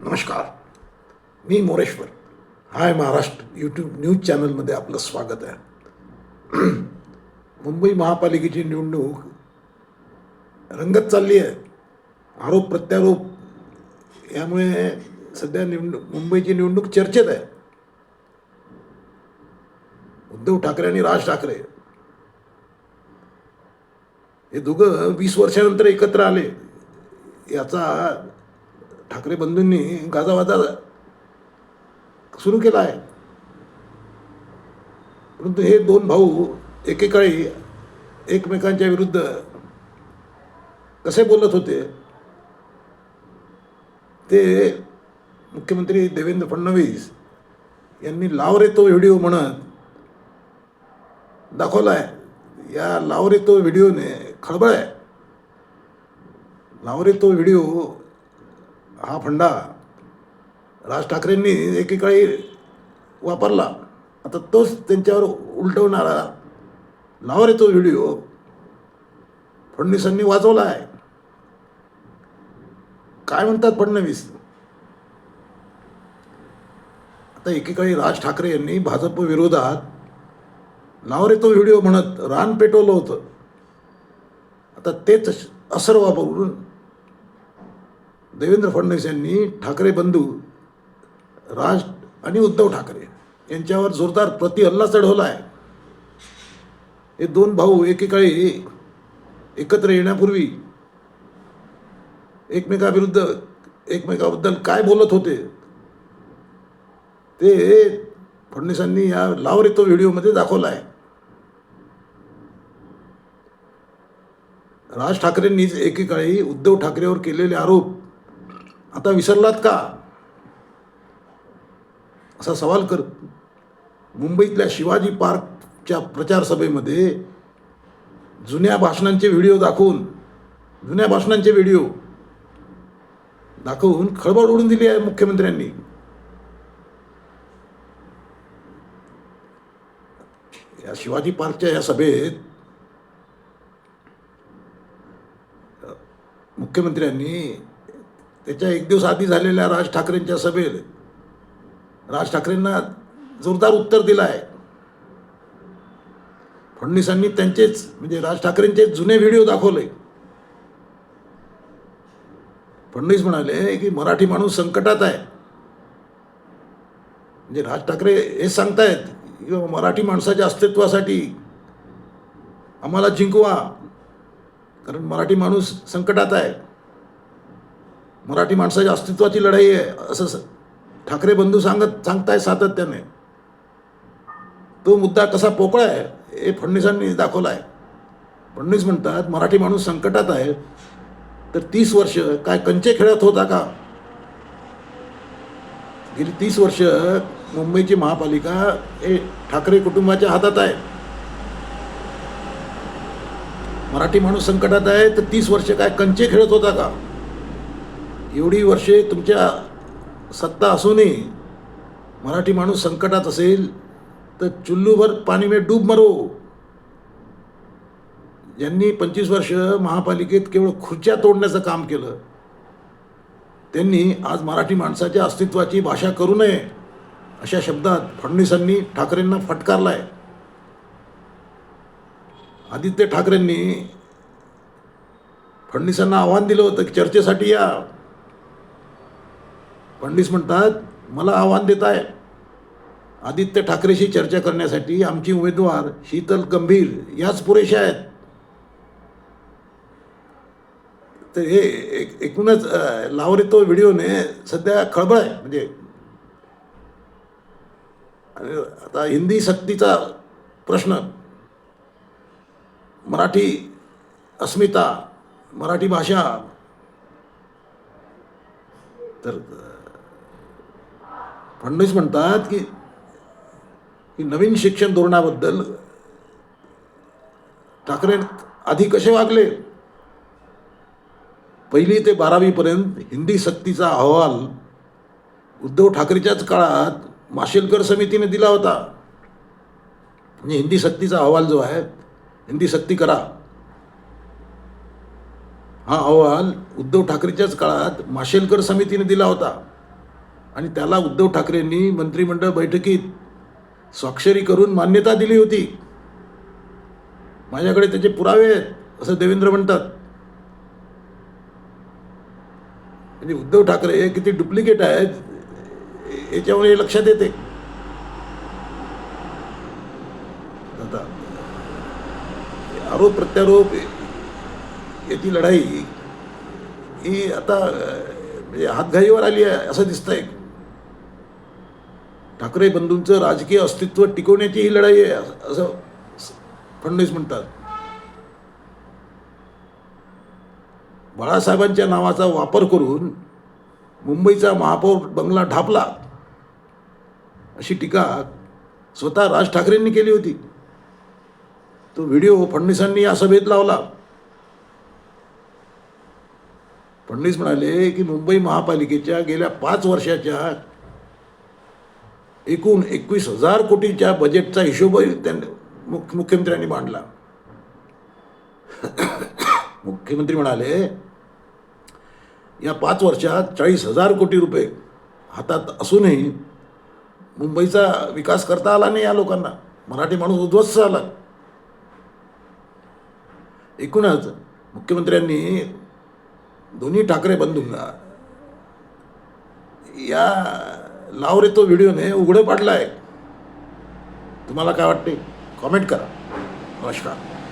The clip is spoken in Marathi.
नमस्कार. मी Moreshwar. Hi Maharashtra YouTube news चॅनलमध्ये आपलं स्वागत आहे. मुंबई महापालिकेची निवडणूक रंगत चालली आहे. आरोप प्रत्यारोप. यामुळे सध्या निवडणूक मुंबईची निवडणूक चर्चेत आहे. उद्धव ठाकरे आणि राज ठाकरे. हे दोघं वीस वर्षानंतर एकत्र आले. याचा ठाकरे बंधूंनी गाजावाजा सुरू केला आहे. परंतु हे दोन भाऊ एकेकाळी एकमेकांच्या विरुद्ध कसे बोलत होते ते मुख्यमंत्री देवेंद्र फडणवीस यांनी लाव रे तो व्हिडिओ म्हणत दाखवला आहे या लाव रे तो व्हिडिओने खळबळ आहे. लाव रे तो व्हिडिओ हा फंडा राज ठाकरेंनी एकेकाळी वापरला. आता तोच त्यांच्यावर उलटवणारा लाव येतो व्हिडिओ. फडणवीसांनी वाचवला आहे. काय म्हणतात फडणवीस? आता एकेकाळी राज ठाकरे यांनी भाजप विरोधात लाव येतो व्हिडिओ म्हणत रान पेटवलं होतं. आता तेच असर वापरून देवेंद्र फडणवीस यांनी ठाकरे बंधू राज आणि उद्धव ठाकरे यांच्यावर जोरदार प्रतिहल्ला चढवला आहे. हे दोन भाऊ एकेकाळी एकत्र येण्यापूर्वी एकमेकाविरुद्ध एकमेकाबद्दल काय बोलत होते ते फडणवीसांनी या लाव रे तो व्हिडिओमध्ये दाखवला आहे. राज ठाकरेंनीच एकेकाळी उद्धव ठाकरेवर केलेले आरोप आता विसरलात का? असा सवाल कर. मुंबईतल्या शिवाजी पार्कच्या प्रचार सभेमध्ये जुन्या भाषणांचे व्हिडिओ दाखवून जुन्या भाषणांचे व्हिडिओ दाखवून खळबळ उडून दिली आहे मुख्यमंत्र्यांनी. या शिवाजी पार्कच्या या सभेत मुख्यमंत्र्यांनी त्याच्या एक दिवस आधी झालेल्या राज ठाकरेंच्या सभेत राज ठाकरेंना जोरदार उत्तर दिलं आहे फडणवीसांनी त्यांचेच म्हणजे राज ठाकरेंचे जुने व्हिडिओ दाखवले. फडणवीस म्हणाले की मराठी माणूस संकटात आहे. म्हणजे राज ठाकरे हे सांगतायत की मराठी माणसाच्या अस्तित्वासाठी आम्हाला जिंकवा. कारण मराठी माणूस संकटात आहे. मराठी माणसाच्या अस्तित्वाची लढाई आहे. असं ठाकरे बंधू सांगत सांगताय सातत्याने. तो मुद्दा कसा पोकळा आहे हे फडणवीसांनी दाखवला आहे. फडणवीस म्हणतात मराठी माणूस संकटात आहे. तर तीस वर्ष काय कंचे खेळत होता का? गेली तीस वर्ष मुंबईची महापालिका हे ठाकरे कुटुंबाच्या हातात आहे. मराठी माणूस संकटात आहे तर तीस वर्ष काय कंचे खेळत होता का? एवढी वर्षे तुमच्या सत्ता असूनही मराठी माणूस संकटात असेल तर चुल्लूभर पाणी में डूब मरो. ज्यांनी पंचवीस वर्ष महापालिकेत केवळ खुर्च्या तोडण्याचं काम केलं. त्यांनी आज मराठी माणसाच्या अस्तित्वाची भाषा करू नये अशा शब्दात फडणवीसांनी ठाकरेंना फटकारला आहे आदित्य ठाकरेंनी फडणवीसांना आव्हान दिलं होतं की चर्चेसाठी या. फडणवीस म्हणतात मला आव्हान देत आहे. आदित्य ठाकरेशी चर्चा करण्यासाठी आमची उमेदवार शीतल गंभीर याच पुरेशा आहेत. तर हे एक एकूणच लावर येतो तो व्हिडिओने सध्या खळबळ आहे. म्हणजे आणि आता हिंदी सक्तीचा प्रश्न. मराठी अस्मिता मराठी भाषा. तर फडणवीस म्हणतात की की नवीन शिक्षण धोरणाबद्दल ठाकरे आधी कसे वागले? पहिली ते बारावीपर्यंत हिंदी सक्तीचा अहवाल उद्धव ठाकरेच्याच काळात माशेलकर समितीने दिला होता. म्हणजे हिंदी सक्तीचा अहवाल जो आहे हिंदी सक्ती करा. हा अहवाल उद्धव ठाकरेच्याच काळात माशेलकर समितीने दिला होता. आणि त्याला उद्धव ठाकरेंनी मंत्रिमंडळ बैठकीत स्वाक्षरी करून मान्यता दिली होती. माझ्याकडे त्याचे पुरावे आहेत असं देवेंद्र म्हणतात. म्हणजे उद्धव ठाकरे हे किती डुप्लिकेट आहेत याच्यामुळे हे लक्षात येते. आता आरोप प्रत्यारोप याची लढाई ही आता म्हणजे हातघाईवर आली आहे असं दिसतंय. ठाकरे बंधूंचं राजकीय अस्तित्व टिकवण्याची ही लढाई आहे असं फडणवीस म्हणतात. बाळासाहेबांच्या नावाचा वापर करून मुंबईचा महापौर बंगला ढापला अशी टीका स्वतः राज ठाकरेंनी केली होती. तो व्हिडिओ फडणवीसांनी या सभेत लावला. फडणवीस म्हणाले की मुंबई महापालिकेच्या गेल्या पाच वर्षाच्या एकूण एकवीस हजार कोटीच्या बजेटचा हिशोबही त्यांनी मुख्य मुख्यमंत्र्यांनी मांडला. मुख्यमंत्री म्हणाले या पाच वर्षात चाळीस हजार कोटी रुपये हातात असूनही मुंबईचा विकास करता आला नाही या लोकांना. मराठी माणूस उद्ध्वस्त झाला. एकूणच मुख्यमंत्र्यांनी दोन्ही ठाकरे बंधूंना या लाव रे तो व्हिडिओने उघडं पाडला आहे तुम्हाला काय वाटते कॉमेंट करा. नमस्कार.